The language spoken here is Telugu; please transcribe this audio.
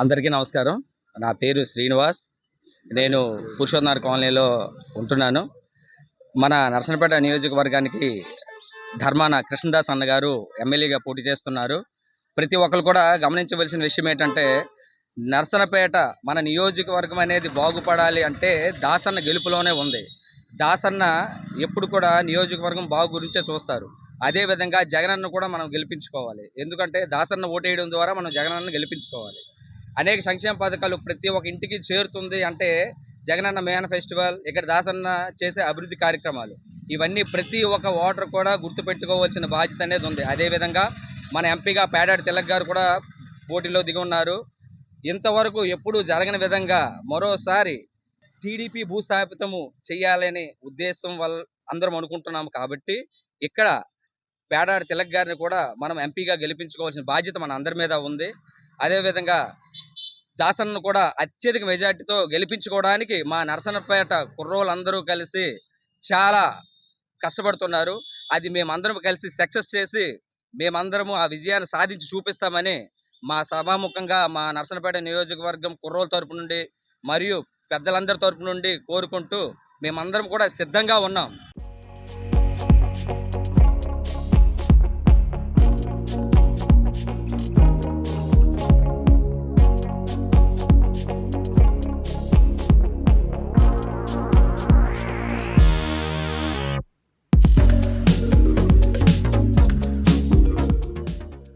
అందరికీ నమస్కారం. నా పేరు శ్రీనివాస్. నేను పురుషోత్నగర్ కాలనీలో ఉంటున్నాను. మన నరసనపేట నియోజకవర్గానికి ధర్మాన కృష్ణదాస్ అన్నగారు ఎమ్మెల్యేగా పోటీ చేస్తున్నారు. ప్రతి ఒక్కరు కూడా గమనించవలసిన విషయం ఏంటంటే నరసనపేట మన నియోజకవర్గం అనేది బాగుపడాలి అంటే దాసన్న గెలుపులోనే ఉంది. దాసన్న ఎప్పుడు కూడా నియోజకవర్గం బాగు గురించే చూస్తారు. అదేవిధంగా జగనన్న కూడా మనం గెలిపించుకోవాలి. ఎందుకంటే దాసన్న ఓటేయడం ద్వారా మనం జగనన్న గెలిపించుకోవాలి. అనేక సంక్షేమ పథకాలు ప్రతి ఒక్క ఇంటికి చేరుతుంది అంటే జగనన్న మేన ఫెస్టివల్ ఇక్కడ దాసన్న చేసే అభివృద్ధి కార్యక్రమాలు. ఇవన్నీ ప్రతి ఒక్క ఓటర్ కూడా గుర్తుపెట్టుకోవాల్సిన బాధ్యత అనేది ఉంది. అదేవిధంగా మన ఎంపీగా పేడాడి తిలక్ గారు కూడా పోటీలో దిగి ఉన్నారు. ఇంతవరకు ఎప్పుడూ జరగని విధంగా మరోసారి టీడీపీ భూస్థాపితము చేయాలనే ఉద్దేశం వల్ల అందరం అనుకుంటున్నాము కాబట్టి ఇక్కడ పేడాడి తిలక్ గారిని కూడా మనం ఎంపీగా గెలిపించుకోవాల్సిన బాధ్యత మన అందరి మీద ఉంది. అదేవిధంగా దాసన్ను కూడా అత్యధిక మెజార్టీతో గెలిపించుకోవడానికి మా నరసన్నపేట కుర్రోళ్ళందరూ కలిసి చాలా కష్టపడుతున్నారు. అది మేమందరం కలిసి సక్సెస్ చేసి మేమందరము ఆ విజయాన్ని సాధించి చూపిస్తామని మా సభాముఖంగా మా నరసన్నపేట నియోజకవర్గం కుర్రోల తరపు నుండి మరియు పెద్దలందరి తరపు నుండి కోరుకుంటూ మేమందరం కూడా సిద్ధంగా ఉన్నాం.